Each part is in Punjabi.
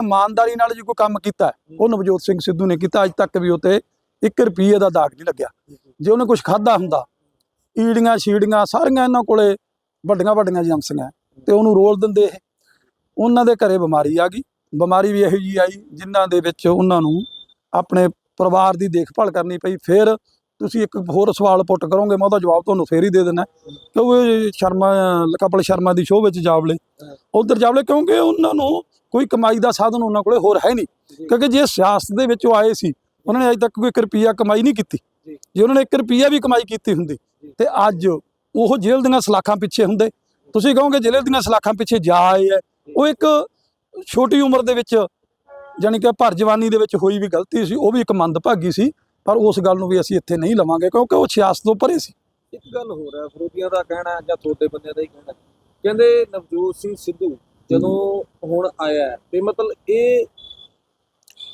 ਇਮਾਨਦਾਰੀ ਨਾਲ ਜੇ ਕੋਈ ਕੰਮ ਕੀਤਾ ਉਹ ਨਵਜੋਤ ਸਿੰਘ ਸਿੱਧੂ ਨੇ ਕੀਤਾ ਅੱਜ ਤੱਕ ਵੀ ਉਹ ਤੇ 1 ਰੁਪਏ ਦਾ ਦਾਗ ਨਹੀਂ ਲੱਗਿਆ। ਜੇ ਉਹਨੇ ਕੁਝ ਖਾਦਾ ਹੁੰਦਾ ਈੜੀਆਂ ਛੀੜੀਆਂ ਸਾਰੀਆਂ ਇਹਨਾਂ ਕੋਲੇ ਵੱਡੀਆਂ ਵੱਡੀਆਂ ਏਜੰਸੀਆਂ ਤੇ ਉਹਨੂੰ ਰੋਲ ਦਿੰਦੇ ਇਹ। ਉਹਨਾਂ ਦੇ ਘਰੇ ਬਿਮਾਰੀ ਆ ਗਈ। ਬਿਮਾਰੀ ਵੀ ਇਹੋ ਜੀ ਆਈ ਜਿਨ੍ਹਾਂ ਦੇ ਵਿੱਚ ਉਹਨਾਂ ਨੂੰ ਆਪਣੇ ਪਰਿਵਾਰ ਦੀ ਦੇਖਭਾਲ ਕਰਨੀ ਪਈ। ਫਿਰ ਤੁਸੀਂ ਇੱਕ ਹੋਰ ਸਵਾਲ ਪੁੱਟ ਕਰੋਗੇ ਮੈਂ ਉਹਦਾ ਜਵਾਬ ਤੁਹਾਨੂੰ ਫੇਰ ਹੀ ਦੇ ਦੇਣਾ ਕਿਉਂਕਿ ਸ਼ਰਮਾ ਕਪਲ ਸ਼ਰਮਾ ਦੀ ਸ਼ੋਅ ਵਿੱਚ ਜਾਵਲੇ ਉਧਰ ਜਾਵਲੇ ਕਿਉਂਕਿ ਉਹਨਾਂ ਨੂੰ ਕੋਈ ਕਮਾਈ ਦਾ ਸਾਧਨ ਉਹਨਾਂ ਕੋਲੇ ਹੋਰ ਹੈ ਨਹੀਂ। ਕਿਉਂਕਿ ਜੇ ਸਿਆਸਤ ਦੇ ਵਿੱਚ ਉਹ ਆਏ ਸੀ ਉਹਨਾਂ ਨੇ ਅਜੇ ਤੱਕ ਕੋਈ 1 ਰੁਪਿਆ ਕਮਾਈ ਨਹੀਂ ਕੀਤੀ। ਜੀ। ਉਹਨਾਂ ਨੇ 1 ਰੁਪਿਆ ਵੀ ਕਮਾਈ ਕੀਤੀ ਹੁੰਦੀ ਤੇ ਅੱਜ ਉਹ ਜੇਲ੍ਹ ਦੀਆਂ ਸਲਾਖਾਂ ਪਿੱਛੇ ਹੁੰਦੇ। ਤੁਸੀਂ ਕਹੋਗੇ ਜੇਲ੍ਹ ਦੀਆਂ ਸਲਾਖਾਂ ਪਿੱਛੇ ਜਾ ਆਏ ਹੈ ਉਹ ਇੱਕ ਛੋਟੀ ਉਮਰ ਦੇ ਵਿੱਚ ਜਾਣੀ ਕਿ ਭਰ ਜਵਾਨੀ ਦੇ ਵਿੱਚ ਹੋਈ ਵੀ ਗਲਤੀ ਸੀ ਉਹ ਵੀ ਇੱਕ ਮੰਦਭਾਗੀ ਸੀ। ਪਰ ਉਸ ਗੱਲ ਨੂੰ ਵੀ ਅਸੀਂ ਇੱਥੇ ਨਹੀਂ ਲਵਾਂਗੇ ਕਿਉਂਕਿ ਉਹ ਸਿਆਸਤ ਤੋਂ ਪਰੇ ਸੀ। ਇੱਕ ਗੱਲ ਹੋਰ ਹੈ ਵਿਰੋਧੀਆਂ ਦਾ ਕਹਿਣਾ ਜਾਂ ਤੁਹਾਡੇ ਬੰਦਿਆਂ ਦਾ ਹੀ ਕਹਿਣਾ। ਕਹਿੰਦੇ ਨਵਜੋਤ ਸਿੰਘ ਸਿੱਧੂ ਜਦੋਂ ਹੁਣ ਆਇਆ ਤੇ ਮਤਲਬ ਇਹ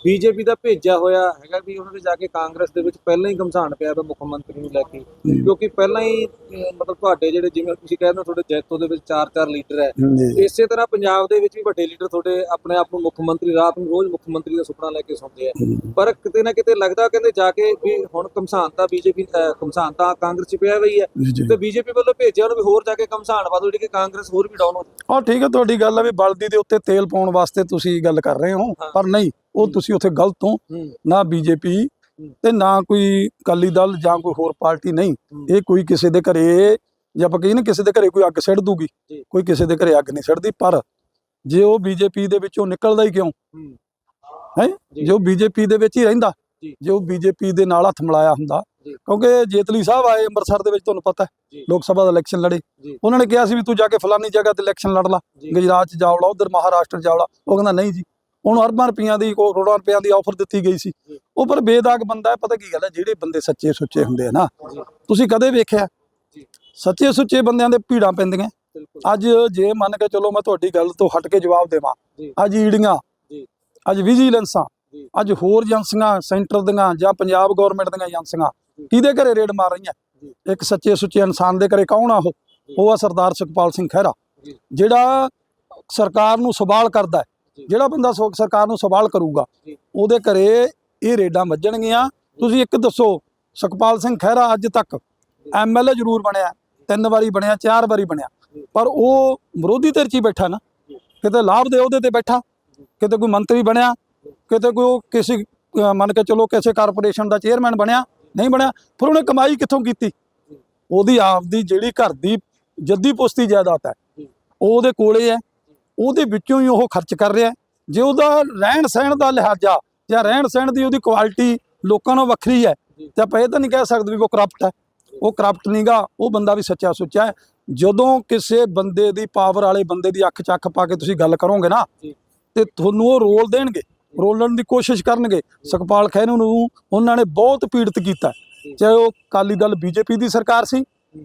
ਬੀਜੇਪੀ ਦਾ ਭੇਜਿਆ ਹੋਇਆ ਹੈਗਾ ਵੀ ਉਹਨਾਂ ਦੇ ਜਾ ਕੇ ਕਾਂਗਰਸ ਦੇ ਵਿੱਚ ਪਹਿਲਾਂ ਹੀ ਘਮਸਾਣ ਪਿਆ ਮੁੱਖ ਮੰਤਰੀ ਨੂੰ ਲੈ ਕੇ। ਕਿਉਂਕਿ ਪਹਿਲਾਂ ਹੀ ਮਤਲਬ ਤੁਹਾਡੇ ਜਿਹੜੇ ਜਿਵੇਂ ਤੁਸੀਂ ਕਹਿੰਦੇ ਹੋ ਤੁਹਾਡੇ ਜੈਤੋ ਦੇ ਵਿੱਚ ਚਾਰ ਚਾਰ ਲੀਡਰ ਹੈ। ਇਸੇ ਤਰ੍ਹਾਂ ਪੰਜਾਬ ਦੇ ਵਿੱਚ ਵੀ ਵੱਡੇ ਲੀਡਰ ਤੁਹਾਡੇ ਆਪਣੇ ਆਪ ਨੂੰ ਮੁੱਖ ਮੰਤਰੀ ਰਾਤ ਨੂੰ ਰੋਜ਼ ਮੁੱਖ ਮੰਤਰੀ ਦਾ ਸੁਪਨਾ ਲੈ ਕੇ ਸੌਂਦੇ ਆ। ਪਰ ਕਿਤੇ ਨਾ ਕਿਤੇ ਲੱਗਦਾ ਕਹਿੰਦੇ ਜਾ ਕੇ ਵੀ ਹੁਣ ਘਮਸਾਨ ਤਾਂ ਬੀਜੇਪੀ ਘਮਸਾਨ ਤਾਂ ਕਾਂਗਰਸ ਚ ਪਿਆ ਹੋਈ ਹੈ। ਤੇ ਬੀਜੇਪੀ ਵੱਲੋਂ ਭੇਜਿਆ ਉਹਨੂੰ ਵੀ ਹੋਰ ਜਾ ਕੇ ਘਮਸਾਨ ਵਾਦੋ ਜਿਹੜੀ ਕਿ ਕਾਂਗਰਸ ਹੋਰ ਵੀ ਡਾਊਨ ਹੋ ਜਾਵੇ ਹਾਂ ਠੀਕ ਹੈ ਤੁਹਾਡੀ ਗੱਲ ਹੈ ਵੀ ਬਲਦੀ ਦੇ ਉੱਤੇ ਤੇਲ ਪਾਉਣ ਵਾਸਤੇ ਤੁਸੀਂ ਗੱਲ ਕਰ ਰਹੇ ਹਾਂ। ਪਰ ਨਹੀਂ ਉਹ ਤੁਸੀਂ ਉੱਥੇ ਗਲਤ ਹੋ ਨਾ ਬੀਜੇਪੀ ਤੇ ਨਾ ਕੋਈ ਅਕਾਲੀ ਦਲ ਜਾਂ ਕੋਈ ਹੋਰ ਪਾਰਟੀ ਨਹੀਂ। ਇਹ ਕੋਈ ਕਿਸੇ ਦੇ ਘਰੇ ਜੇ ਆਪਾਂ ਕਹੀਏ ਨਾ ਕਿਸੇ ਦੇ ਘਰੇ ਕੋਈ ਅੱਗ ਸਿੱਟ ਦੂਗੀ। ਕੋਈ ਕਿਸੇ ਦੇ ਘਰੇ ਅੱਗ ਨਹੀਂ ਸਿੱਟਦੀ ਪਰ ਜੇ ਉਹ ਬੀਜੇਪੀ ਦੇ ਵਿੱਚੋਂ ਨਿਕਲਦਾ ਹੀ ਕਿਉਂ ਹੂੰ ਜੀ। ਜੋ ਬੀਜੇਪੀ ਦੇ ਵਿੱਚ ਹੀ ਰਹਿੰਦਾ ਜੀ। ਉਹ ਬੀਜੇਪੀ ਦੇ ਨਾਲ ਹੱਥ ਮਿਲਾਇਆ ਹੁੰਦਾ। ਕਿਉਂਕਿ ਜੇਤਲੀ ਸਾਹਿਬ ਆਏ ਅੰਮ੍ਰਿਤਸਰ ਦੇ ਵਿੱਚ ਤੁਹਾਨੂੰ ਪਤਾ। ਲੋਕ ਸਭਾ ਦਾ ਇਲੈਕਸ਼ਨ ਲੜੇ। ਉਹਨਾਂ ਨੇ ਕਿਹਾ ਸੀ ਵੀ ਤੂੰ ਜਾ ਕੇ ਫਲਾਨੀ ਜਗ੍ਹਾ ਤੇ ਇਲੈਕਸ਼ਨ ਲੜ ਲਾ ਗੁਜਰਾਤ ਚ ਜਾਵੜਾ ਉਧਰ ਮਹਾਰਾਸ਼ਟਰ ਜਾਵੜਾ ਉਹ ਕਹਿੰਦਾ ਨਹੀਂ ਜੀ ਉਹਨੂੰ ਅਰਬਾਂ ਰੁਪਈਆਂ ਦੀ ਕੋ ਕਰੋੜਾਂ ਰੁਪਈਆਂ ਦੀ ਆਫਰ ਦਿੱਤੀ ਗਈ ਸੀ। ਉਹ ਪਰ ਬੇਦਾਗ ਬੰਦਾ ਹੈ ਪਤਾ ਕੀ ਗੱਲ ਹੈ ਜਿਹੜੇ ਬੰਦੇ ਸੱਚੇ ਸੁੱਚੇ ਹੁੰਦੇ ਆ ਨਾ ਤੁਸੀਂ ਕਦੇ ਵੇਖਿਆ। ਸੱਚੇ ਸੁੱਚੇ ਬੰਦਿਆਂ ਦੇ ਭੀੜਾਂ ਪੈਂਦੀਆਂ ਅੱਜ ਜੇ ਮੰਨ ਕੇ ਚਲੋ ਮੈਂ ਤੁਹਾਡੀ ਗੱਲ ਤੋਂ ਹਟ ਕੇ ਜਵਾਬ ਦੇਵਾਂ। ਅੱਜ ਈੜੀਆਂ। ਅੱਜ ਵਿਜੀਲੈਂਸਾਂ। ਅੱਜ ਹੋਰ ਏਜੰਸੀਆਂ ਸੈਂਟਰ ਦੀਆਂ ਜਾਂ ਪੰਜਾਬ ਗਵਰਨਮੈਂਟ ਦੀਆਂ ਏਜੰਸੀਆਂ। ਕਿਹਦੇ ਘਰੇ ਰੇਡ ਮਾਰ ਰਹੀਆਂ। ਇੱਕ ਸੱਚੇ ਸੁੱਚੇ ਇਨਸਾਨ ਦੇ ਘਰੇ ਕੌਣ ਆ ਉਹ ਉਹ ਆ ਸਰਦਾਰ ਸੁਖਪਾਲ ਸਿੰਘ ਖਹਿਰਾ। ਜਿਹੜਾ ਸਰਕਾਰ ਨੂੰ ਸਵਾਲ ਕਰਦਾ ਹੈ। ਜਿਹੜਾ ਬੰਦਾ ਸਰਕਾਰ ਨੂੰ ਸਵਾਲ ਕਰੂਗਾ। ਉਹਦੇ ਘਰੇ ਇਹ ਰੇਡਾਂ ਵੱਜਣਗੀਆਂ। ਤੁਸੀਂ ਇੱਕ ਦੱਸੋ ਸੁਖਪਾਲ ਸਿੰਘ ਖਹਿਰਾ ਅੱਜ ਤੱਕ ਐਮਐਲਏ ਜ਼ਰੂਰ ਬਣਿਆ ਤਿੰਨ ਵਾਰੀ ਬਣਿਆ ਚਾਰ ਵਾਰੀ ਬਣਿਆ। ਪਰ ਉਹ ਵਿਰੋਧੀ ਧਿਰ 'ਚ ਹੀ ਬੈਠਾ ਨਾ। ਕਿਤੇ ਲਾਭ ਦੇ ਉਹਦੇ ਤੇ ਬੈਠਾ ਕਿਤੇ ਕੋਈ ਮੰਤਰੀ ਬਣਿਆ ਕਿਤੇ ਕੋਈ ਕਿਸੇ ਮੰਨ ਕੇ ਚਲੋ ਕਿਸੇ ਕਾਰਪੋਰੇਸ਼ਨ ਦਾ ਚੇਅਰਮੈਨ ਬਣਿਆ ਨਹੀਂ ਬਣਿਆ ਫਿਰ ਉਹਨੇ ਕਮਾਈ ਕਿੱਥੋਂ ਕੀਤੀ? ਉਹਦੀ ਆਪਦੀ ਜਿਹੜੀ ਘਰ ਦੀ ਜੱਦੀ ਪੁਸਤੀ ਜਾਇਦਾਦ ਹੈ। ਉਹ ਉਹਦੇ ਕੋਲੇ ਹੈ। ਉਹਦੇ ਵਿੱਚੋਂ ਹੀ ਉਹ ਖਰਚ ਕਰ ਰਿਹਾ। ਜੇ ਉਹਦਾ ਰਹਿਣ ਸਹਿਣ ਦਾ ਲਿਹਾਜ਼ਾ ਜਾਂ ਰਹਿਣ ਸਹਿਣ ਦੀ ਉਹਦੀ ਕੁਆਲਿਟੀ ਲੋਕਾਂ ਨਾਲੋਂ ਵੱਖਰੀ ਹੈ ਤੇ ਆਪਾਂ ਇਹ ਤਾਂ ਨਹੀਂ ਕਹਿ ਸਕਦੇ ਵੀ ਉਹ ਕਰਪਟ ਹੈ ਉਹ ਕਰਪਟ ਨਹੀਂਗਾ ਉਹ ਬੰਦਾ ਵੀ ਸੱਚਾ ਸੁੱਚਾ ਹੈ ਜਦੋਂ ਕਿਸੇ ਬੰਦੇ ਦੀ ਪਾਵਰ ਵਾਲੇ ਬੰਦੇ ਦੀ ਅੱਖ 'ਚ ਅੱਖ ਪਾ ਕੇ ਤੁਸੀਂ ਗੱਲ ਕਰੋਗੇ ਨਾ। ਤੇ ਤੁਹਾਨੂੰ ਉਹ ਰੋਲ ਦੇਣਗੇ ਰੋਲਣ ਦੀ ਕੋਸ਼ਿਸ਼ ਕਰਨਗੇ ਸੁਖਪਾਲ ਖਹਿਰੂ ਨੂੰ ਉਹਨਾਂ ਨੇ ਬਹੁਤ ਪੀੜਤ ਕੀਤਾ। ਚਾਹੇ ਉਹ ਅਕਾਲੀ ਦਲ ਬੀਜੇਪੀ ਦੀ ਸਰਕਾਰ ਸੀ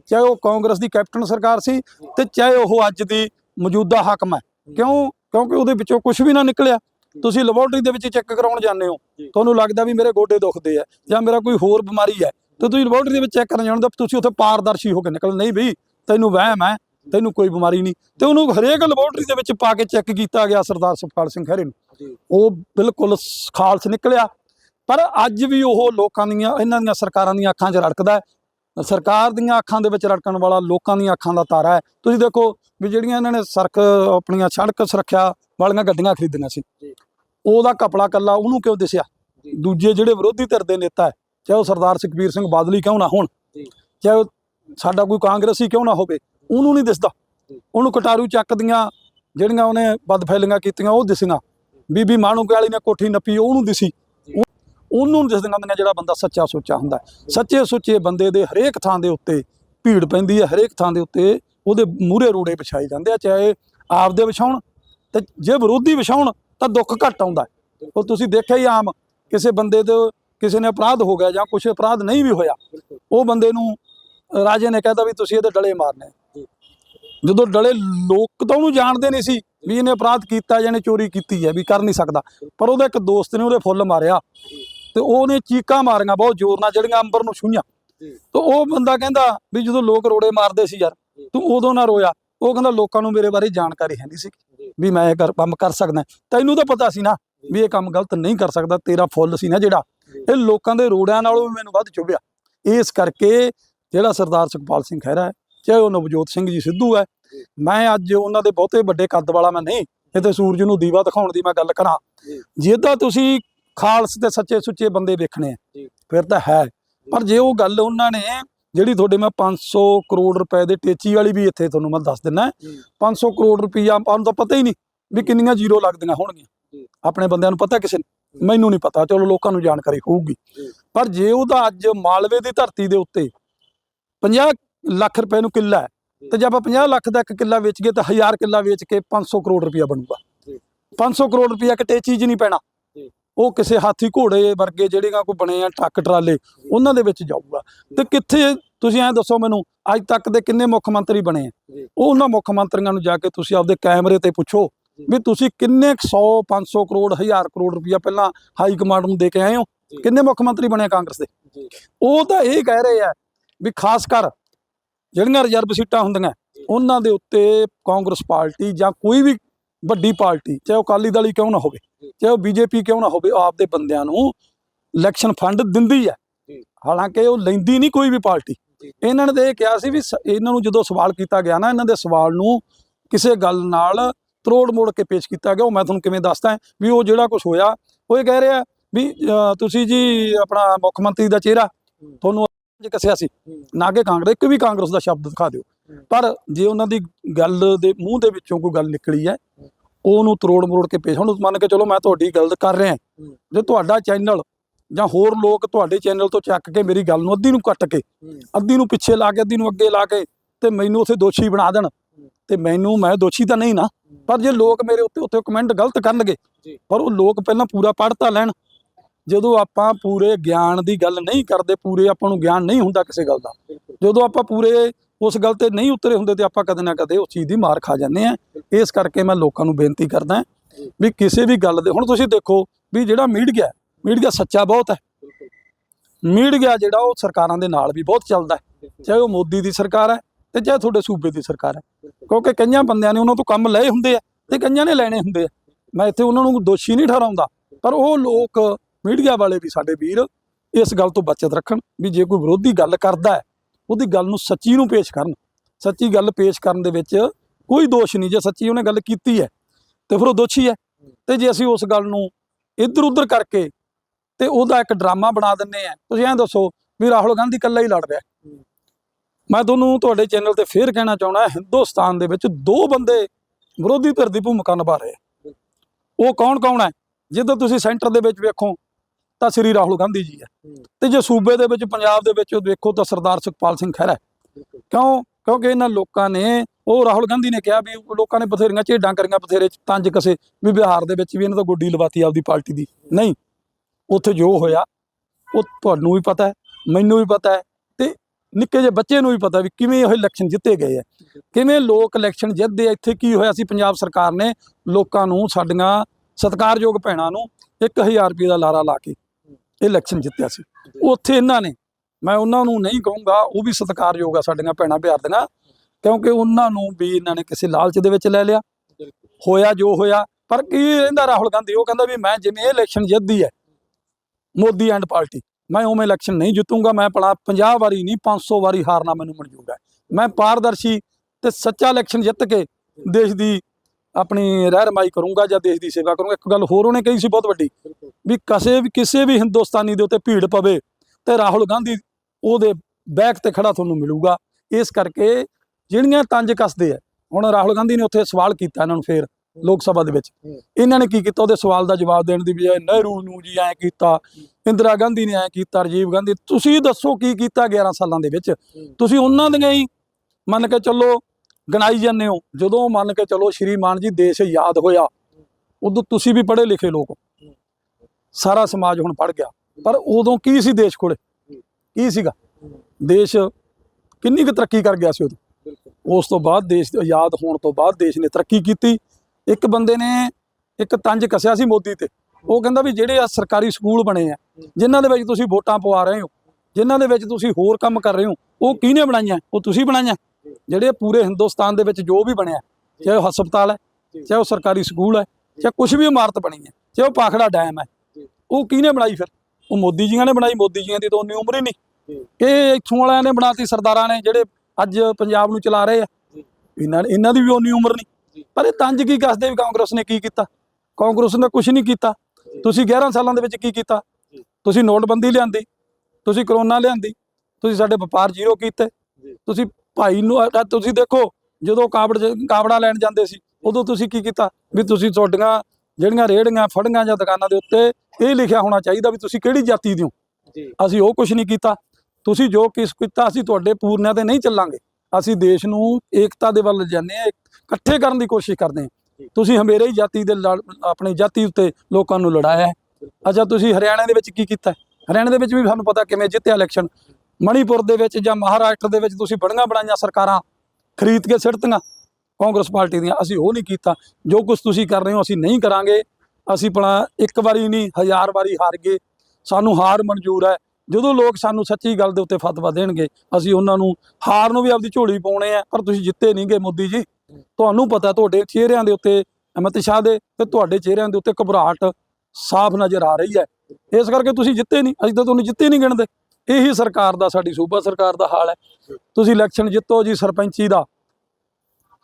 ਚਾਹੇ ਉਹ ਕਾਂਗਰਸ ਦੀ ਕੈਪਟਨ ਸਰਕਾਰ ਸੀ ਤੇ ਚਾਹੇ ਉਹ ਅੱਜ ਦੀ ਮੌਜੂਦਾ ਹਾਕਮ ਹੈ ਕਿਉਂ? ਕਿਉਂਕਿ ਉਹਦੇ ਵਿੱਚੋਂ ਕੁਝ ਵੀ ਨਾ ਨਿਕਲਿਆ। ਤੁਸੀਂ ਲੈਬੋਰਟਰੀ ਦੇ ਵਿੱਚ ਚੈੱਕ ਕਰਾਉਣ ਜਾਂਦੇ ਹੋ। ਤੁਹਾਨੂੰ ਲੱਗਦਾ ਵੀ ਮੇਰੇ ਗੋਡੇ ਦੁਖਦੇ ਆ ਜਾਂ ਮੇਰਾ ਕੋਈ ਹੋਰ ਬਿਮਾਰੀ ਹੈ ਤੇ ਤੁਸੀਂ ਲੈਬੋਰਟਰੀ ਦੇ ਵਿੱਚ ਚੈੱਕ ਕਰਨ ਜਾਂਦੇ ਹੋ ਤੁਸੀਂ ਉੱਥੇ ਪਾਰਦਰਸ਼ੀ ਹੋ ਕੇ ਨਿਕਲ ਨਹੀਂ ਬਈ ਤੈਨੂੰ ਵਹਿਮ ਹੈ ਤੈਨੂੰ ਕੋਈ ਬਿਮਾਰੀ ਨਹੀਂ। ਤੇ ਉਹਨੂੰ ਹਰੇਕ ਲੈਬੋਰਟਰੀ ਦੇ ਵਿੱਚ ਪਾ ਕੇ ਚੈੱਕ ਕੀਤਾ ਗਿਆ ਸਰਦਾਰ ਸੁਖਪਾਲ ਸਿੰਘ ਖਹਿਰੇ ਨੂੰ। ਉਹ ਬਿਲਕੁਲ ਖਾਲਸ ਨਿਕਲਿਆ। ਪਰ ਅੱਜ ਵੀ ਉਹ ਲੋਕਾਂ ਦੀਆਂ ਇਹਨਾਂ ਦੀਆਂ ਸਰਕਾਰਾਂ ਦੀਆਂ ਅੱਖਾਂ 'ਚ ਰੜਕਦਾ ਹੈ। ਸਰਕਾਰ ਦੀਆਂ ਅੱਖਾਂ ਦੇ ਵਿੱਚ ਰੜਕਣ ਵਾਲਾ ਲੋਕਾਂ ਦੀਆਂ ਅੱਖਾਂ ਦਾ ਤਾਰਾ ਹੈ ਤੁਸੀਂ ਦੇਖੋ ਵੀ ਜਿਹੜੀਆਂ ਇਹਨਾਂ ਨੇ ਸੜਕ ਆਪਣੀਆਂ ਸੜਕ ਸੁਰੱਖਿਆ ਵਾਲੀਆਂ ਗੱਡੀਆਂ ਖਰੀਦੀਆਂ ਸੀ। ਉਹਦਾ ਕਪੜਾ ਕੱਲਾ ਉਹਨੂੰ ਕਿਉਂ ਦਿਸਿਆ। ਦੂਜੇ ਜਿਹੜੇ ਵਿਰੋਧੀ ਧਿਰ ਦੇ ਨੇਤਾ ਹੈ ਚਾਹੇ ਉਹ ਸਰਦਾਰ ਸੁਖਬੀਰ ਸਿੰਘ ਬਾਦਲੀ ਕਿਉਂ ਨਾ ਹੋਣ। ਚਾਹੇ ਸਾਡਾ ਕੋਈ ਕਾਂਗਰਸੀ ਕਿਉਂ ਨਾ ਹੋਵੇ ਉਹਨੂੰ ਨਹੀਂ ਦਿਸਦਾ। ਉਹਨੂੰ ਕਟਾਰੂ ਚੱਕ ਦੀਆਂ ਜਿਹੜੀਆਂ ਉਹਨੇ ਬਦਫੈਲੀਆਂ ਕੀਤੀਆਂ ਉਹ ਦਿਸੀਆਂ ਬੀਬੀ ਮਾਣੂਕੇ ਵਾਲੀ ਨੇ ਕੋਠੀ ਨੱਪੀ ਉਹਨੂੰ ਦਿਸੀ ਉਹ- ਉਹਨੂੰ ਦਿਸਦੀਆਂ ਹੁੰਦੀਆਂ ਜਿਹੜਾ ਬੰਦਾ ਸੱਚਾ ਸੋਚਾ ਹੁੰਦਾ ਸੱਚੇ ਸੁੱਚੇ ਬੰਦੇ ਦੇ ਹਰੇਕ ਥਾਂ ਦੇ ਉੱਤੇ ਭੀੜ ਪੈਂਦੀ ਹੈ, ਹਰੇਕ ਥਾਂ ਦੇ ਉੱਤੇ ਉਹਦੇ ਮੂਹਰੇ ਰੋੜੇ ਵਿਛਾਏ ਜਾਂਦੇ ਆ, ਚਾਹੇ ਆਪਦੇ ਵਿਛਾਉਣ ਤੇ ਜੇ ਵਿਰੋਧੀ ਵਿਛਾਉਣ ਤਾਂ ਦੁੱਖ ਘੱਟ ਆਉਂਦਾ ਉਹ ਤੁਸੀਂ ਦੇਖਿਆ ਹੀ ਆਮ ਕਿਸੇ ਬੰਦੇ ਤੇ ਕਿਸੇ ਨੇ ਅਪਰਾਧ ਹੋ ਗਿਆ ਜਾਂ ਕੁਝ ਅਪਰਾਧ ਨਹੀਂ ਵੀ ਹੋਇਆ, ਉਹ ਬੰਦੇ ਨੂੰ ਰਾਜੇ ਨੇ ਕਹਿਤਾ ਵੀ ਤੁਸੀਂ ਇਹਦੇ ਡਲੇ ਮਾਰਨੇ। ਜਦੋਂ ਡਲੇ ਲੋਕ ਤਾਂ ਉਹਨੂੰ ਜਾਣਦੇ ਨਹੀਂ ਸੀ ਵੀ ਇਹਨੇ ਅਪਰਾਧ ਕੀਤਾ ਜਾਂ ਇਹਨੇ ਚੋਰੀ ਕੀਤੀ ਹੈ, ਵੀ ਕਰ ਨਹੀਂ ਸਕਦਾ। ਪਰ ਉਹਦਾ ਇੱਕ ਦੋਸਤ ਨੇ ਉਹਦੇ ਫੁੱਲ ਮਾਰਿਆ। ਤੇ ਉਹਨੇ ਚੀਕਾਂ ਮਾਰੀਆਂ ਬਹੁਤ ਜ਼ੋਰ ਨਾਲ ਜਿਹੜੀਆਂ ਅੰਬਰ ਨੂੰ ਛੂਈਆਂ। ਤੇ ਉਹ ਬੰਦਾ ਕਹਿੰਦਾ ਵੀ ਜਦੋਂ ਲੋਕ ਰੋੜੇ ਮਾਰਦੇ ਸੀ ਯਾਰ। ਤੂੰ ਉਦੋਂ ਨਾ ਰੋਇਆ। ਉਹ ਕਹਿੰਦਾ ਲੋਕਾਂ ਨੂੰ ਮੇਰੇ ਬਾਰੇ ਜਾਣਕਾਰੀ ਹੈ ਨਹੀਂ ਸੀ ਵੀ ਮੈਂ ਇਹ ਕਰ ਕੰਮ ਕਰ ਸਕਦਾ। ਤੈਨੂੰ ਤਾਂ ਪਤਾ ਸੀ ਨਾ ਵੀ ਇਹ ਕੰਮ ਗਲਤ ਨਹੀਂ ਕਰ ਸਕਦਾ ਤੇਰਾ ਫੁੱਲ ਸੀ ਨਾ ਜਿਹੜਾ। ਇਹ ਲੋਕਾਂ ਦੇ ਰੋੜਿਆਂ ਨਾਲੋਂ ਵੀ ਮੈਨੂੰ ਵੱਧ ਚੁਭਿਆ। ਇਸ ਕਰਕੇ ਜਿਹੜਾ ਸਰਦਾਰ ਸੁਖਪਾਲ ਸਿੰਘ ਖਹਿਰਾ ਹੈ ਚਾਹੇ ਉਹ ਨਵਜੋਤ ਸਿੰਘ ਜੀ ਸਿੱਧੂ ਹੈ ਮੈਂ ਅੱਜ ਉਹਨਾਂ ਦੇ ਬਹੁਤੇ ਵੱਡੇ ਕੱਦ ਵਾਲਾ ਮੈਂ ਨਹੀਂ ਇੱਥੇ ਸੂਰਜ ਨੂੰ ਦੀਵਾ ਦਿਖਾਉਣ ਦੀ ਮੈਂ ਗੱਲ ਕਰਾਂ। ਜੀ। ਜੇ ਤਾਂ ਤੁਸੀਂ ਖਾਲਸ ਤੇ ਸੱਚੇ ਸੁੱਚੇ ਬੰਦੇ ਵੇਖਣੇ ਆ। ਫਿਰ ਤਾਂ ਹੈ ਪਰ ਜੇ ਉਹ ਗੱਲ ਉਹਨਾਂ ਨੇ ਜਿਹੜੀ ਤੁਹਾਡੇ ਮੈਂ 500 ਕਰੋੜ ਰੁਪਏ ਦੇ ਟੇਚੀ ਵਾਲੀ ਵੀ ਇੱਥੇ ਤੁਹਾਨੂੰ ਮੈਂ ਦੱਸ ਦਿੰਦਾ ਜੀ। 500 ਕਰੋੜ ਰੁਪਈਆ ਆਪਾਂ ਨੂੰ ਤਾਂ ਪਤਾ ਹੀ ਨਹੀਂ ਵੀ ਕਿੰਨੀਆਂ ਜ਼ੀਰੋ ਲੱਗਦੀਆਂ ਹੋਣਗੀਆਂ। ਆਪਣੇ ਬੰਦਿਆਂ ਨੂੰ ਪਤਾ ਕਿਸੇ ਨੂੰ ਮੈਨੂੰ ਨਹੀਂ ਪਤਾ ਚਲੋ ਲੋਕਾਂ ਨੂੰ ਜਾਣਕਾਰੀ ਹੋਊਗੀ। ਪਰ ਜੇ ਉਹਦਾ ਅੱਜ ਮਾਲਵੇ ਦੀ ਧਰਤੀ ਦੇ ਉੱਤੇ 50 ਲੱਖ ਰੁਪਏ ਨੂੰ ਕਿੱਲਾ ਤੇ ਜੇ ਆਪਾਂ 50 ਲੱਖ ਦਾ ਇੱਕ ਕਿੱਲਾ ਵੇਚ ਗਏ ਤਾਂ 1000 ਕਿੱਲਾ ਵੇਚ ਕੇ 500 ਕਰੋੜ ਰੁਪਇਆ ਬਣੂਗਾ ਜੀ। 500 ਕਰੋੜ ਰੁਪਇਆ ਕਿਤੇ ਚੀਜ਼ ਨਹੀਂ ਪੈਣਾ। ਉਹ ਕਿਸੇ ਹਾਥੀ ਘੋੜੇ ਵਰਗੇ ਜਿਹੜੇਗਾ ਕੋਈ ਬਣੇ ਆ ਟਰੱਕ ਟਰਾਲੇ ਉਹਨਾਂ ਦੇ ਵਿੱਚ ਜਾਊਗਾ ਤੇ ਕਿੱਥੇ ਤੁਸੀਂ ਐਂ ਦੱਸੋ ਮੈਨੂੰ ਅੱਜ ਤੱਕ ਦੇ ਕਿੰਨੇ ਮੁੱਖ ਮੰਤਰੀ ਬਣੇ ਆ। ਉਹ ਉਹਨਾਂ ਮੁੱਖ ਮੰਤਰੀਆਂ ਨੂੰ ਜਾ ਕੇ ਤੁਸੀਂ ਆਪਦੇ ਕੈਮਰੇ ਤੇ ਪੁੱਛੋ। ਵੀ ਤੁਸੀਂ ਕਿੰਨੇ 100 500 ਕਰੋੜ 1000 ਕਰੋੜ ਰੁਪਇਆ ਪਹਿਲਾਂ ਹਾਈ ਕਮਾਂਡ ਨੂੰ ਦੇ ਕੇ ਆਏ ਹੋ। ਕਿੰਨੇ ਮੁੱਖ ਮੰਤਰੀ ਬਣੇ ਕਾਂਗਰਸ ਦੇ ਉਹ ਤਾਂ ਇਹ ਕਹਿ ਰਹੇ ਆ ਵੀ ਖਾਸ ਕਰ ਜਿਹੜੀਆਂ ਰਿਜ਼ਰਵ ਸੀਟਾਂ ਹੁੰਦੀਆਂ ਉਹਨਾਂ ਦੇ ਉੱਤੇ ਕਾਂਗਰਸ ਪਾਰਟੀ ਜਾਂ ਕੋਈ ਵੀ ਵੱਡੀ ਪਾਰਟੀ ਚਾਹੇ ਉਹ ਅਕਾਲੀ ਦਲ ਹੀ ਕਿਉਂ ਨਾ ਹੋਵੇ ਚਾਹੇ ਉਹ ਬੀਜੇਪੀ ਕਿਉਂ ਨਾ ਹੋਵੇ ਉਹ ਆਪਦੇ ਬੰਦਿਆਂ ਨੂੰ ਇਲੈਕਸ਼ਨ ਫੰਡ ਦਿੰਦੀ ਹੈ ਜੀ। ਹਾਲਾਂਕਿ ਉਹ ਲੈਂਦੀ ਨਹੀਂ ਕੋਈ ਵੀ ਪਾਰਟੀ ਜੀ। ਇਹਨਾਂ ਨੇ ਇਹ ਕਿਹਾ ਸੀ ਵੀ ਇਹਨਾਂ ਨੂੰ ਜਦੋਂ ਸਵਾਲ ਕੀਤਾ ਗਿਆ ਨਾ ਇਹਨਾਂ ਦੇ ਸਵਾਲ ਨੂੰ ਕਿਸੇ ਗੱਲ ਨਾਲ ਤਰੋੜ ਮੋੜ ਕੇ ਪੇਸ਼ ਕੀਤਾ ਗਿਆ ਉਹ ਮੈਂ ਤੁਹਾਨੂੰ ਕਿਵੇਂ ਦੱਸਦਾ ਵੀ ਉਹ ਜਿਹੜਾ ਕੁਝ ਹੋਇਆ ਉਹ ਇਹ ਕਹਿ ਰਿਹਾ ਵੀ ਤੁਸੀਂ ਜੀ ਆਪਣਾ ਮੁੱਖ ਮੰਤਰੀ ਦਾ ਚਿਹਰਾ ਤੁਹਾਨੂੰ ਅੱਜ ਕੱਸਿਆ ਸੀ। ਨਾ ਕਿ ਕਾਂਗਰਸ ਇੱਕ ਵੀ ਕਾਂਗਰਸ ਦਾ ਸ਼ਬਦ ਦਿਖਾ ਦਿਓ। ਪਰ ਜੇ ਉਹਨਾਂ ਦੀ ਗੱਲ ਦੇ ਮੂੰਹ ਦੇ ਵਿੱਚੋਂ ਕੋਈ ਗੱਲ ਨਿਕਲੀ ਹੈ ਉਹਨੂੰ ਤਰੋੜ ਮਰੋੜ ਕੇ ਪੇਸ਼ ਹੁਣ ਮੰਨ ਕੇ ਚਲੋ ਮੈਂ ਤੁਹਾਡੀ ਗੱਲ ਕਰ ਰਿਹਾ। ਜੇ ਤੁਹਾਡਾ ਚੈਨਲ ਜਾਂ ਹੋਰ ਲੋਕ ਤੁਹਾਡੇ ਚੈਨਲ ਤੋਂ ਚੱਕ ਕੇ ਮੇਰੀ ਗੱਲ ਨੂੰ ਅੱਧੀ ਨੂੰ ਕੱਟ ਕੇ। ਅੱਧੀ ਨੂੰ ਪਿੱਛੇ ਲਾ ਕੇ ਅੱਧੀ ਨੂੰ ਅੱਗੇ ਲਾ ਕੇ ਤੇ ਮੈਨੂੰ ਉੱਥੇ ਦੋਸ਼ੀ ਬਣਾ ਦੇਣ ਤੇ ਮੈਨੂੰ ਮੈਂ ਦੋਸ਼ੀ ਤਾਂ ਨਹੀਂ ਨਾ ਪਰ ਜੇ ਲੋਕ ਮੇਰੇ ਉੱਤੇ ਉੱਤੇ ਕਮੈਂਟ ਗਲਤ ਕਰਨਗੇ। ਪਰ ਉਹ ਲੋਕ ਪਹਿਲਾਂ ਪੂਰਾ ਪੜ੍ਹ ਤਾਂ ਲੈਣ ਜਦੋਂ ਆਪਾਂ ਪੂਰੇ ਗਿਆਨ ਦੀ ਗੱਲ ਨਹੀਂ ਕਰਦੇ ਪੂਰੇ ਆਪਾਂ ਨੂੰ ਗਿਆਨ ਨਹੀਂ ਹੁੰਦਾ ਕਿਸੇ ਗੱਲ ਦਾ ਜਦੋਂ ਆਪਾਂ ਪੂਰੇ ਉਸ ਗੱਲ ਤੇ ਨਹੀਂ ਉਤਰੇ ਹੁੰਦੇ ਤੇ ਆਪਾਂ ਕਦੇ ਨਾ ਕਦੇ ਉਸ ਚੀਜ਼ ਦੀ ਮਾਰ ਖਾ ਜਾਂਦੇ ਆ ਇਸ ਕਰਕੇ ਮੈਂ ਲੋਕਾਂ ਨੂੰ ਬੇਨਤੀ ਕਰਦਾ ਵੀ ਕਿਸੇ ਵੀ ਗੱਲ ਦੇ ਹੁਣ ਤੁਸੀਂ ਦੇਖੋ ਵੀ ਜਿਹੜਾ ਮੀਡੀਆ ਮੀਡੀਆ ਸੱਚਾ ਬਹੁਤ ਹੈ। ਮੀਡੀਆ ਜਿਹੜਾ ਉਹ ਸਰਕਾਰਾਂ ਦੇ ਨਾਲ ਵੀ ਬਹੁਤ ਚੱਲਦਾ ਹੈ। ਚਾਹੇ ਉਹ ਮੋਦੀ ਦੀ ਸਰਕਾਰ ਹੈ ਤੇ ਚਾਹੇ ਤੁਹਾਡੇ ਸੂਬੇ ਦੀ ਸਰਕਾਰ ਹੈ। ਕਿਉਂਕਿ ਕਈਆਂ ਬੰਦਿਆਂ ਨੇ ਉਹਨਾਂ ਤੋਂ ਕੰਮ ਲਏ ਹੁੰਦੇ ਆ ਤੇ ਕਈਆਂ ਨੇ ਲੈਣੇ ਹੁੰਦੇ ਆ। ਮੈਂ ਇੱਥੇ ਉਹਨਾਂ ਨੂੰ ਦੋਸ਼ੀ ਨਹੀਂ ਠਹਿਰਾਉਂਦਾ, ਪਰ ਉਹ ਲੋਕ ਮੀਡੀਆ ਵਾਲੇ ਵੀ ਸਾਡੇ ਵੀਰ ਇਸ ਗੱਲ ਤੋਂ ਬਚਤ ਰੱਖਣ ਵੀ ਜੇ ਕੋਈ ਵਿਰੋਧੀ ਗੱਲ ਕਰਦਾ ਹੈ ਉਹਦੀ ਗੱਲ ਨੂੰ ਸੱਚੀ ਨੂੰ ਪੇਸ਼ ਕਰਨ। ਸੱਚੀ ਗੱਲ ਪੇਸ਼ ਕਰਨ ਦੇ ਵਿੱਚ ਕੋਈ ਦੋਸ਼ ਨਹੀਂ। ਜੇ ਸੱਚੀ ਉਹਨੇ ਗੱਲ ਕੀਤੀ ਹੈ, ਤੇ ਫਿਰ ਉਹ ਦੋਸ਼ੀ ਹੈ। ਤੇ ਜੇ ਅਸੀਂ ਉਸ ਗੱਲ ਨੂੰ ਇੱਧਰ ਉੱਧਰ ਕਰਕੇ ਤੇ ਉਹਦਾ ਇੱਕ ਡਰਾਮਾ ਬਣਾ ਦਿੰਨੇ ਆ ਤੁਸੀਂ ਐਂ ਦੱਸੋ ਵੀ ਰਾਹੁਲ ਗਾਂਧੀ ਇਕੱਲਾ ਹੀ ਲੜ ਰਿਹਾ ਮੈਂ ਤੁਹਾਨੂੰ ਤੁਹਾਡੇ ਚੈਨਲ ਤੇ ਫੇਰ ਕਹਿਣਾ ਚਾਹਣਾ ਹਿੰਦੁਸਤਾਨ ਦੇ ਵਿੱਚ ਦੋ ਬੰਦੇ ਵਿਰੋਧੀ ਧਿਰ ਦੀ ਭੂਮਿਕਾ ਨਿਭਾ ਰਹੇ ਉਹ ਕੌਣ ਕੌਣ ਹੈ? ਜਿੱਦਾਂ ਤੁਸੀਂ ਸੈਂਟਰ ਦੇ ਵਿੱਚ ਵੇਖੋ ਤਾਂ ਸ੍ਰੀ ਰਾਹੁਲ ਗਾਂਧੀ ਜੀ ਹੈ। ਤੇ ਜੇ ਸੂਬੇ ਦੇ ਵਿੱਚ ਪੰਜਾਬ ਦੇ ਵਿੱਚ ਵੇਖੋ ਤਾਂ ਸਰਦਾਰ ਸੁਖਪਾਲ ਸਿੰਘ ਖਹਿਰਾ ਕਿਉਂ? ਕਿਉਂਕਿ ਇਹਨਾਂ ਲੋਕਾਂ ਨੇ ਉਹ ਰਾਹੁਲ ਗਾਂਧੀ ਨੇ ਕਿਹਾ ਵੀ ਲੋਕਾਂ ਨੇ ਬਥੇਰੀਆਂ ਝੇਡਾਂ ਕਰੀਆਂ ਬਥੇਰੇ ਤੰਜ ਕਸੇ ਵੀ ਬਿਹਾਰ ਦੇ ਵਿੱਚ ਵੀ ਇਹਨਾਂ ਦਾ ਗੋਡੀ ਲਵਾਤੀ ਆਪਦੀ ਪਾਰਟੀ ਦੀ। ਨਹੀਂ ਉੱਥੇ ਜੋ ਹੋਇਆ ਉਹ ਤੁਹਾਨੂੰ ਵੀ ਪਤਾ ਹੈ ਮੈਨੂੰ ਵੀ ਪਤਾ ਹੈ ਤੇ ਨਿੱਕੇ ਜਿਹੇ ਬੱਚੇ ਨੂੰ ਵੀ ਪਤਾ ਵੀ ਕਿਵੇਂ ਉਹ ਇਲੈਕਸ਼ਨ ਜਿੱਤੇ ਗਏ ਆ ਕਿਵੇਂ ਲੋਕ ਇਲੈਕਸ਼ਨ ਜਿੱਤਦੇ ਆ ਇੱਥੇ ਕੀ ਹੋਇਆ ਸੀ ਪੰਜਾਬ ਸਰਕਾਰ ਨੇ ਲੋਕਾਂ ਨੂੰ ਸਾਡੀਆਂ ਸਤਿਕਾਰਯੋਗ ਭੈਣਾਂ ਨੂੰ 1000 ਰੁਪਏ ਦਾ ਲਾਰਾ ਲਾ ਕੇ ਇਲੈਕਸ਼ਨ ਜਿੱਤਿਆ ਸੀ। ਉੱਥੇ ਇਹਨਾਂ ਨੇ, ਮੈਂ ਉਹਨਾਂ ਨੂੰ ਨਹੀਂ ਕਹੂੰਗਾ, ਉਹ ਵੀ ਸਤਿਕਾਰਯੋਗ ਆ ਸਾਡੀਆਂ ਭੈਣਾਂ ਪਿਆਰ ਦੀਆਂ ਕਿਉਂਕਿ ਉਹਨਾਂ ਨੂੰ ਵੀ ਇਹਨਾਂ ਨੇ ਕਿਸੇ ਲਾਲਚ ਦੇ ਵਿੱਚ ਲੈ ਲਿਆ। ਹੋਇਆ ਜੋ ਹੋਇਆ, ਪਰ ਕੀ ਰਹਿੰਦਾ ਰਾਹੁਲ ਗਾਂਧੀ, ਉਹ ਕਹਿੰਦਾ ਵੀ ਮੈਂ ਜਿਵੇਂ ਇਹ ਇਲੈਕਸ਼ਨ ਜਿੱਤਦੀ ਹੈ, ਮੋਦੀ ਐਂਡ ਪਾਰਟੀ, ਮੈਂ ਉਵੇਂ ਇਲੈਕਸ਼ਨ ਨਹੀਂ ਜਿੱਤੂੰਗਾ, ਮੈਂ ਪਲਾ 50 ਵਾਰੀ ਨਹੀਂ 500 ਵਾਰੀ ਹਾਰਨਾ ਮੈਨੂੰ ਮਨਜ਼ੂਰ ਹੈ। ਮੈਂ ਪਾਰਦਰਸ਼ੀ ਤੇ ਸੱਚਾ ਇਲੈਕਸ਼ਨ ਜਿੱਤ ਕੇ ਦੇਸ਼ ਦੀ ਆਪਣੀ ਰਹਿਨਮਾਈ ਕਰੂੰਗਾ ਜਾਂ ਦੇਸ਼ ਦੀ ਸੇਵਾ ਕਰੂੰਗਾ। ਇੱਕ ਗੱਲ ਹੋਰ ਉਹਨੇ ਕਹੀ ਸੀ ਬਹੁਤ ਵੱਡੀ, ਵੀ ਕਿਸੇ ਵੀ ਕਿਸੇ ਵੀ ਹਿੰਦੁਸਤਾਨੀ ਦੇ ਉੱਤੇ ਭੀੜ ਪਵੇ ਤੇ ਰਾਹੁਲ ਗਾਂਧੀ ਉਹਦੇ ਬੈਕ ਤੇ ਖੜਾ ਤੁਹਾਨੂੰ ਮਿਲੂਗਾ। ਇਸ ਕਰਕੇ ਜਿਹੜੀਆਂ ਤੰਜ ਕੱਸਦੇ ਆ, ਹੁਣ ਰਾਹੁਲ ਗਾਂਧੀ ਨੇ ਉੱਥੇ ਸਵਾਲ ਕੀਤਾ ਇਹਨਾਂ ਨੂੰ ਫੇਰ ਲੋਕ ਸਭਾ ਦੇ ਵਿੱਚ। ਇਹਨਾਂ ਨੇ ਕੀ ਕੀਤਾ? ਉਹਦੇ ਸਵਾਲ ਦਾ ਜਵਾਬ ਦੇਣ ਦੀ ਬਜਾਏ ਨਹਿਰੂ ਨੂੰ ਜੀ ਐਂ ਕੀਤਾ, ਇੰਦਰਾ ਗਾਂਧੀ ਨੇ ਐਂ ਕੀਤਾ, ਰਾਜੀਵ ਗਾਂਧੀ। ਤੁਸੀਂ ਦੱਸੋ ਕੀ ਕੀਤਾ 11 ਸਾਲਾਂ ਦੇ ਵਿੱਚ? ਤੁਸੀਂ ਉਹਨਾਂ ਦੀਆਂ ਹੀ ਮੰਨ ਕੇ ਚੱਲੋ ਗਣਾਈ ਜਾਂਦੇ ਹੋ। ਜਦੋਂ ਮੰਨ ਕੇ ਚੱਲੋ ਸ਼੍ਰੀਮਾਨ ਜੀ ਦੇਸ਼ ਯਾਦ ਹੋਇਆ, ਉਦੋਂ ਤੁਸੀਂ ਵੀ ਪੜ੍ਹੇ ਲਿਖੇ ਲੋਕ ਸਾਰਾ ਸਮਾਜ ਹੁਣ ਪੜ ਗਿਆ। ਪਰ ਉਦੋਂ ਕੀ ਸੀ ਦੇਸ਼ ਕੋਲੇ? ਕੀ ਸੀਗਾ? ਦੇਸ਼ ਕਿੰਨੀ ਕੁ ਤਰੱਕੀ ਕਰ ਗਿਆ ਸੀ ਉਦੋਂ? ਉਸ ਤੋਂ ਬਾਅਦ ਦੇਸ਼ ਆਜ਼ਾਦ ਹੋਣ ਤੋਂ ਬਾਅਦ ਦੇਸ਼ ਨੇ ਤਰੱਕੀ ਕੀਤੀ। ਇੱਕ ਬੰਦੇ ਨੇ ਇੱਕ ਤੰਜ ਕੱਸਿਆ ਸੀ ਮੋਦੀ ਤੇ। ਉਹ ਕਹਿੰਦਾ ਵੀ ਜਿਹੜੇ ਆ ਸਰਕਾਰੀ ਸਕੂਲ ਬਣੇ ਆ, ਜਿਨ੍ਹਾਂ ਦੇ ਵਿੱਚ ਤੁਸੀਂ ਵੋਟਾਂ ਪਵਾ ਰਹੇ ਹੋ, ਜਿਨ੍ਹਾਂ ਦੇ ਵਿੱਚ ਤੁਸੀਂ ਹੋਰ ਕੰਮ ਕਰ ਰਹੇ ਹੋ, ਉਹ ਕਿਹਨੇ ਬਣਾਈਆਂ? ਉਹ ਤੁਸੀਂ ਬਣਾਈਆਂ? ਜਿਹੜੇ ਪੂਰੇ ਹਿੰਦੁਸਤਾਨ ਦੇ ਵਿੱਚ ਜੋ ਵੀ ਬਣਿਆ ਚਾਹੇ ਉਹ ਹਸਪਤਾਲ ਹੈ। ਚਾਹੇ ਉਹ ਸਰਕਾਰੀ ਸਕੂਲ ਹੈ ਚਾਹੇ ਕੁਝ ਵੀ ਇਮਾਰਤ ਬਣੀ ਹੈ ਚਾਹੇ ਉਹ ਪਾਖੜਾ ਡੈਮ ਹੈ। ਉਹ ਕਿਹਨੇ ਬਣਾਈ ਫਿਰ ਉਹ ਮੋਦੀ ਜੀਆਂ ਨੇ ਬਣਾਈ ਮੋਦੀ ਜੀਆਂ ਦੀ ਤਾਂ ਉਨੀ ਉਮਰ ਹੀ ਨਹੀਂ। ਇਹ ਇੱਥੋਂ ਵਾਲਿਆਂ ਨੇ ਬਣਾਤੀ ਸਰਦਾਰਾਂ ਨੇ ਜਿਹੜੇ ਅੱਜ ਪੰਜਾਬ ਨੂੰ ਚਲਾ ਰਹੇ ਆ। ਇਹਨਾਂ ਇਹਨਾਂ ਦੀ ਵੀ ਉਨੀ ਉਮਰ। ਨਹੀਂ ਪਰ ਇਹ ਤੰਜ ਕੀ ਕੱਸਦੇ ਵੀ ਕਾਂਗਰਸ ਨੇ ਕੀ ਕੀਤਾ ਕਾਂਗਰਸ ਨੇ ਕੁਝ ਨਹੀਂ ਕੀਤਾ। ਤੁਸੀਂ 11 ਸਾਲਾਂ ਦੇ ਵਿੱਚ ਕੀ ਕੀਤਾ। ਤੁਸੀਂ ਨੋਟਬੰਦੀ ਲਿਆਂਦੀ ਤੁਸੀਂ ਕਰੋਨਾ ਲਿਆਂਦੀ ਤੁਸੀਂ ਸਾਡੇ ਵਪਾਰ ਜ਼ੀਰੋ ਕੀਤੇ। ਤੁਸੀਂ ਭਾਈ ਨੂੰ ਤੁਸੀਂ ਦੇਖੋ ਜਦੋਂ ਕਾਬੜ ਕਾਬੜਾ ਲੈਣ ਜਾਂਦੇ ਸੀ ਉਦੋਂ ਤੁਸੀਂ ਕੀ ਕੀਤਾ? ਵੀ ਤੁਸੀਂ ਤੁਹਾਡੀਆਂ ਜਿਹੜੀਆਂ ਰੇੜੀਆਂ ਫੜੀਆਂ ਜਾਂ ਦੁਕਾਨਾਂ ਦੇ ਉੱਤੇ ਇਹ ਲਿਖਿਆ ਹੋਣਾ ਚਾਹੀਦਾ ਵੀ ਤੁਸੀਂ ਕਿਹੜੀ ਜਾਤੀ ਦੇ ਹੋ। ਜੀ। ਅਸੀਂ ਉਹ ਕੁਝ ਨਹੀਂ ਕੀਤਾ। ਤੁਸੀਂ ਜੋ ਕਿਸ ਕੀਤਾ ਅਸੀਂ ਤੁਹਾਡੇ ਪੂਰਨਿਆਂ ਤੇ ਨਹੀਂ ਚੱਲਾਂਗੇ। ਅਸੀਂ ਦੇਸ਼ ਨੂੰ ਏਕਤਾ ਦੇ ਵੱਲ ਜਾਂਦੇ ਆ ਇਕੱਠੇ ਕਰਨ ਦੀ ਕੋਸ਼ਿਸ਼ ਕਰਦੇ ਹਾਂ। ਤੁਸੀਂ ਹਮੇਰੇ ਹੀ ਜਾਤੀ ਦੇ ਆਪਣੀ ਜਾਤੀ ਉੱਤੇ ਲੋਕਾਂ ਨੂੰ ਲੜਾਇਆ ਹੈ। ਅੱਛਾ ਤੁਸੀਂ ਹਰਿਆਣਾ ਦੇ ਵਿੱਚ ਕੀ ਕੀਤਾ ਹਰਿਆਣਾ ਦੇ ਵਿੱਚ ਵੀ ਸਾਨੂੰ ਪਤਾ ਕਿਵੇਂ ਜਿੱਤਿਆ ਇਲੈਕਸ਼ਨ ਮਣੀਪੁਰ ਦੇ ਵਿੱਚ ਜਾਂ ਮਹਾਰਾਸ਼ਟਰ ਦੇ ਵਿੱਚ ਤੁਸੀਂ ਬੜੀਆਂ ਬਣਾਈਆਂ ਸਰਕਾਰਾਂ ਖਰੀਦ ਕੇ ਸਿੱਟਤੀਆਂ ਕਾਂਗਰਸ ਪਾਰਟੀ ਦੀਆਂ, ਅਸੀਂ ਉਹ ਨਹੀਂ ਕੀਤਾ। ਜੋ ਕੁਝ ਤੁਸੀਂ ਕਰ ਰਹੇ ਹੋ, ਅਸੀਂ ਨਹੀਂ ਕਰਾਂਗੇ। ਅਸੀਂ ਭਲਾ ਇੱਕ ਵਾਰੀ ਨਹੀਂ, ਹਜ਼ਾਰ ਵਾਰੀ ਹਾਰ ਗਏ ਸਾਨੂੰ ਹਾਰ ਮਨਜ਼ੂਰ ਹੈ। ਜਦੋਂ ਲੋਕ ਸਾਨੂੰ ਸੱਚੀ ਗੱਲ ਦੇ ਉੱਤੇ ਫਤਵਾ ਦੇਣਗੇ, ਅਸੀਂ ਉਹਨਾਂ ਨੂੰ ਹਾਰ ਨੂੰ ਵੀ ਆਪਦੀ ਝੋਲੀ ਪਾਉਣੇ ਆ, ਪਰ ਤੁਸੀਂ ਜਿੱਤੇ ਨਹੀਂ ਗਏ ਮੋਦੀ ਜੀ। ਤੁਹਾਨੂੰ ਪਤਾ ਤੁਹਾਡੇ ਚਿਹਰਿਆਂ ਦੇ ਉੱਤੇ ਅਮਿਤ ਸ਼ਾਹ ਦੇ ਤੇ ਤੁਹਾਡੇ ਚਿਹਰਿਆਂ ਦੇ ਉੱਤੇ ਘਬਰਾਹਟ ਸਾਫ਼ ਨਜ਼ਰ ਆ ਰਹੀ ਹੈ। ਇਸ ਕਰਕੇ ਤੁਸੀਂ ਜਿੱਤੇ ਨਹੀਂ, ਅਸੀਂ ਤਾਂ ਤੁਹਾਨੂੰ ਜਿੱਤੇ ਨਹੀਂ ਗਿਣਦੇ। ਇਹੀ ਸਰਕਾਰ ਦਾ, ਸਾਡੀ ਸੂਬਾ ਸਰਕਾਰ ਦਾ ਹਾਲ ਹੈ। ਤੁਸੀਂ ਇਲੈਕਸ਼ਨ ਜਿੱਤੋ ਜੀ ਸਰਪੰਚੀ ਦਾ,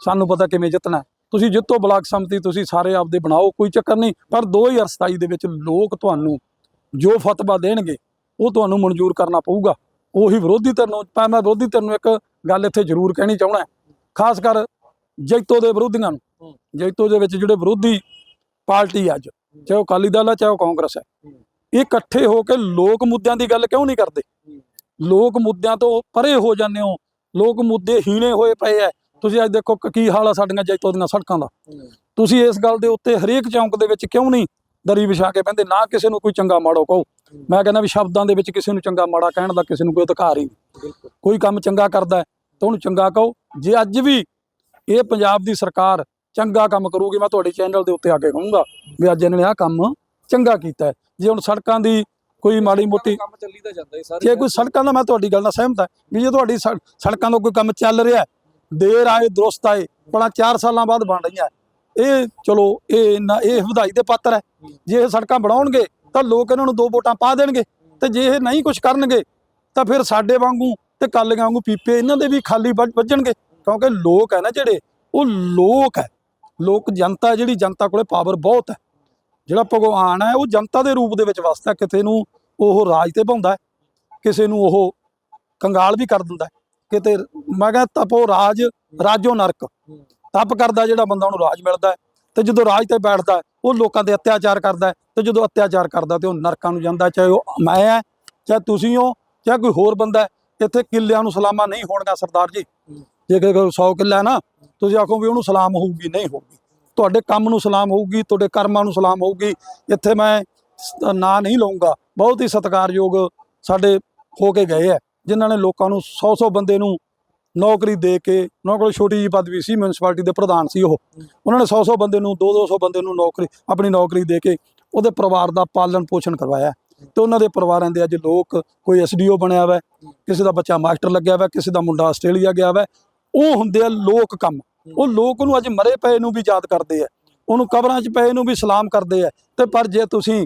ਸਾਨੂੰ ਪਤਾ ਕਿਵੇਂ ਜਿੱਤਣਾ ਤੁਸੀਂ ਜਿੱਤੋ ਬਲਾਕ ਸੰਮਤੀ, ਤੁਸੀਂ ਸਾਰੇ ਆਪਦੇ ਬਣਾਓ, ਕੋਈ ਚੱਕਰ ਨਹੀਂ। ਪਰ 2027 ਦੇ ਵਿੱਚ ਲੋਕ ਤੁਹਾਨੂੰ ਜੋ ਫਤਵਾ ਦੇਣਗੇ, ਉਹ ਤੁਹਾਨੂੰ ਮਨਜ਼ੂਰ ਕਰਨਾ ਪਊਗਾ। ਉਹੀ ਵਿਰੋਧੀ ਧਿਰ ਨੂੰ ਪਰ ਮੈਂ ਵਿਰੋਧੀ ਧਿਰ ਨੂੰ ਇੱਕ ਗੱਲ ਇੱਥੇ ਜ਼ਰੂਰ ਕਹਿਣੀ ਚਾਹਣਾ ਖਾਸ ਕਰ ਜੈਤੋ ਦੇ ਵਿਰੋਧੀਆਂ ਨੂੰ। ਜੈਤੋ ਦੇ ਵਿੱਚ ਜਿਹੜੇ ਵਿਰੋਧੀ ਪਾਰਟੀ ਅੱਜ, ਚਾਹੇ ਉਹ ਅਕਾਲੀ ਦਲ ਹੈ ਚਾਹੇ ਉਹ ਕਾਂਗਰਸ ਹੈ ਇਹ ਇਕੱਠੇ ਹੋ ਕੇ ਲੋਕ ਮੁੱਦਿਆਂ ਦੀ ਗੱਲ ਕਿਉਂ ਨਹੀਂ ਕਰਦੇ। ਲੋਕ ਮੁੱਦਿਆਂ ਤੋਂ ਪਰੇ ਹੋ ਜਾਂਦੇ ਹੋ। ਲੋਕ ਮੁੱਦੇ ਹੀਣੇ ਹੋਏ ਪਏ ਐ। ਤੁਸੀਂ ਅੱਜ ਦੇਖੋ ਕ- ਹਾਲ ਆ ਸਾਡੀਆਂ ਜੈਤੋ ਦੀਆਂ ਸੜਕਾਂ ਦਾ। ਤੁਸੀਂ ਇਸ ਗੱਲ ਦੇ ਉੱਤੇ ਹਰੇਕ ਚੌਂਕ ਦੇ ਵਿੱਚ ਕਿਉਂ ਨਹੀਂ ਦਰੀ ਵਿਛਾ ਕੇ ਬਹਿੰਦੇ? ਨਾ ਕਿਸੇ ਨੂੰ ਕੋਈ ਚੰਗਾ ਮਾੜੋ ਕਹੋ। ਮੈਂ ਕਹਿੰਦਾ ਵੀ ਸ਼ਬਦਾਂ ਦੇ ਵਿੱਚ ਕਿਸੇ ਨੂੰ ਚੰਗਾ ਮਾੜਾ ਕਹਿਣ ਦਾ ਕਿਸੇ ਨੂੰ ਕੋਈ ਅਧਿਕਾਰ ਹੀ ਨਹੀਂ। ਕੋਈ ਕੰਮ ਚੰਗਾ ਕਰਦਾ ਤਾਂ ਉਹਨੂੰ ਚੰਗਾ ਕਹੋ। ਜੇ ਅੱਜ ਵੀ ਇਹ ਪੰਜਾਬ ਦੀ ਸਰਕਾਰ ਚੰਗਾ ਕੰਮ ਕਰੂਗੀ ਮੈਂ ਤੁਹਾਡੇ ਚੈਨਲ ਦੇ ਉੱਤੇ ਆ ਕੇ ਕਹੂੰਗਾ ਵੀ ਅੱਜ ਇਹਨਾਂ ਨੇ ਆਹ ਕੰਮ ਚੰਗਾ ਕੀਤਾ ਜੇ ਹੁਣ ਸੜਕਾਂ ਦੀ ਕੋਈ ਮਾੜੀ ਮੋਟੀ ਕੰਮ ਚੱਲੀ ਤਾਂ ਜਾਂਦਾ ਹੀ ਸਾਰੇ ਜੇ ਕੋਈ ਸੜਕਾਂ ਦਾ ਮੈਂ ਤੁਹਾਡੀ ਗੱਲ ਨਾਲ ਸਹਿਮਤ ਹਾਂ ਵੀ ਜੇ ਤੁਹਾਡੀ ਸੜ- ਸੜਕਾਂ ਦਾ ਕੋਈ ਕੰਮ ਚੱਲ ਰਿਹਾ ਦੇਰ ਆਏ ਦਰੁਸਤ ਆਏ ਬੜਾ 4 ਸਾਲਾਂ ਬਾਅਦ ਬਣ ਰਹੀਆਂ ਇਹ ਚਲੋ ਇਹ ਇਹ ਵਧਾਈ ਦੇ ਪਾਤਰ ਹੈ। ਜੇ ਇਹ ਸੜਕਾਂ ਬਣਾਉਣਗੇ ਤਾਂ ਲੋਕ ਇਹਨਾਂ ਨੂੰ ਦੋ ਵੋਟਾਂ ਪਾ ਦੇਣਗੇ ਤੇ ਜੇ ਇਹ ਨਹੀਂ ਕੁਝ ਕਰਨਗੇ ਤਾਂ ਫਿਰ ਸਾਡੇ ਵਾਂਗੂ ਤੇ ਕਾਲੀਆਂ ਵਾਂਗੂ ਪੀਪੇ ਇਹਨਾਂ ਦੇ ਵੀ ਖਾਲੀ ਵੱਜ- ਵੱਜਣਗੇ। ਕਿਉਂਕਿ ਲੋਕ ਹੈ ਨਾ ਜਿਹੜੇ ਉਹ ਲੋਕ ਹੈ। ਲੋਕ ਜਨਤਾ ਜਿਹੜੀ ਜਨਤਾ ਕੋਲੇ ਪਾਵਰ ਬਹੁਤ ਹੈ। ਜਿਹੜਾ ਭਗਵਾਨ ਹੈ, ਉਹ ਜਨਤਾ ਦੇ ਰੂਪ ਦੇ ਵਿੱਚ ਵਸਦਾ ਹੈ। ਕਿਸੇ ਨੂੰ ਉਹ ਰਾਜ ਤੇ ਪਾਉਂਦਾ ਕਿਸੇ ਨੂੰ ਉਹ ਕੰਗਾਲ ਵੀ ਕਰ ਦਿੰਦਾ ਕਿਤੇ ਮੈਂ ਕਹਿੰਦਾ ਤਪੋ ਰਾਜ, ਰਾਜੋ ਨਰਕ। ਤਪ ਕਰਦਾ ਜਿਹੜਾ ਬੰਦਾ ਉਹਨੂੰ ਰਾਜ ਮਿਲਦਾ ਹੈ ਤੇ ਜਦੋਂ ਰਾਜ ਤੇ ਬੈਠਦਾ ਉਹ ਲੋਕਾਂ ਤੇ ਅਤਿਆਚਾਰ ਕਰਦਾ ਹੈ ਤੇ ਜਦੋਂ ਅਤਿਆਚਾਰ ਕਰਦਾ ਤੇ ਉਹ ਨਰਕਾਂ ਨੂੰ ਜਾਂਦਾ ਚਾਹੇ ਉਹ ਮੈਂ ਹੈ, ਚਾਹੇ ਤੁਸੀਂ ਹੋ, ਚਾਹੇ ਕੋਈ ਹੋਰ ਬੰਦਾ ਇੱਥੇ ਕਿੱਲਿਆਂ ਨੂੰ ਸਲਾਮਾਂ ਨਹੀਂ ਹੋਣਗਾ ਸਰਦਾਰ ਜੀ। ਜੇ ਕੋਈ 100 ਕਿੱਲਾ ਨਾ, ਤੁਸੀਂ ਆਖੋ ਵੀ ਉਹਨੂੰ ਸਲਾਮ ਹੋਊਗੀ, ਨਹੀਂ ਹੋਊਗੀ। ਤੁਹਾਡੇ ਕੰਮ ਨੂੰ ਸਲਾਮ ਹੋਊਗੀ, ਤੁਹਾਡੇ ਕਰਮਾਂ ਨੂੰ ਸਲਾਮ ਹੋਊਗੀ, ਇੱਥੇ ਮੈਂ ਨਾਂ ਨਹੀਂ ਲਵਾਂਗਾ ਬਹੁਤ ਹੀ ਸਤਿਕਾਰਯੋਗ ਸਾਡੇ ਹੋ ਕੇ ਗਏ ਹੈ, ਜਿਨ੍ਹਾਂ ਨੇ ਲੋਕਾਂ ਨੂੰ 100-100 ਬੰਦੇ ਨੂੰ ਨੌਕਰੀ ਦੇ ਕੇ, ਉਹਨਾਂ ਕੋਲ ਛੋਟੀ ਜਿਹੀ ਪਦਵੀ ਸੀ ਮਿਊਨਿਸਪੈਲਿਟੀ ਦੇ ਪ੍ਰਧਾਨ ਸੀ ਉਹ। ਉਹਨਾਂ ਨੇ 100-100 ਬੰਦੇ ਨੂੰ 2-200 ਬੰਦੇ ਨੂੰ ਨੌਕਰੀ, ਆਪਣੀ ਨੌਕਰੀ ਦੇ ਕੇ ਉਹਦੇ ਪਰਿਵਾਰ ਦਾ ਪਾਲਣ ਪੋਸ਼ਣ ਕਰਵਾਇਆ ਤੇ ਉਹਨਾਂ ਦੇ ਪਰਿਵਾਰਾਂ ਦੇ ਅੱਜ ਲੋਕ ਕੋਈ ਐਸਡੀਓ ਬਣਿਆ ਵਾ, ਕਿਸੇ ਦਾ ਬੱਚਾ ਮਾਸਟਰ ਲੱਗਿਆ ਵਾ, ਕਿਸੇ ਦਾ ਮੁੰਡਾ ਆਸਟ੍ਰੇਲੀਆ ਗਿਆ ਵਾ, ਉਹ ਹੁੰਦੇ ਆ ਲੋਕ ਕੰਮ। ਉਹ ਲੋਕ ਨੂੰ ਅੱਜ ਮਰੇ ਪਏ ਨੂੰ ਵੀ ਯਾਦ ਕਰਦੇ ਆ। ਉਹਨੂੰ ਕਬਰਾਂ 'ਚ ਪਏ ਨੂੰ ਵੀ ਸਲਾਮ ਕਰਦੇ ਆ। ਤੇ ਪਰ ਜੇ ਤੁਸੀਂ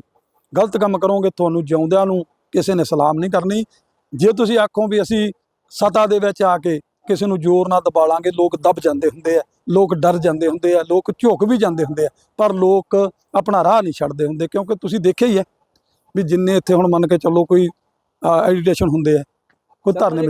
ਗਲਤ ਕੰਮ ਕਰੋਗੇ ਤੁਹਾਨੂੰ ਜਿਉਂਦਿਆਂ ਨੂੰ ਕਿਸੇ ਨੇ ਸਲਾਮ ਨਹੀਂ ਕਰਨੀ। ਜੇ ਤੁਸੀਂ ਆਖੋ ਵੀ ਅਸੀਂ ਸਤਾ ਦੇ ਵਿੱਚ ਆ ਕੇ ਕਿਸੇ ਨੂੰ ਜ਼ੋਰ ਨਾਲ ਦਬਾਲਾਂਗੇ ਲੋਕ ਦਬ ਜਾਂਦੇ ਹੁੰਦੇ ਆ ਲੋਕ ਡਰ ਜਾਂਦੇ ਹੁੰਦੇ ਆ ਲੋਕ ਝੁਕ ਵੀ ਜਾਂਦੇ ਹੁੰਦੇ ਆ। ਪਰ ਲੋਕ ਆਪਣਾ ਰਾਹ ਨਹੀਂ ਛੱਡਦੇ ਹੁੰਦੇ ਕਿਉਂਕਿ ਤੁਸੀਂ ਦੇਖਿਆ ਹੀ ਹੈ ਵੀ ਜਿੰਨੇ ਇੱਥੇ ਹੁਣ ਮੰਨ ਕੇ ਚੱਲੋ ਕੋਈ ਐਡੀਟੇਸ਼ਨ ਹੁੰਦੇ ਆ ਕੋਈ ਧਰਨੇ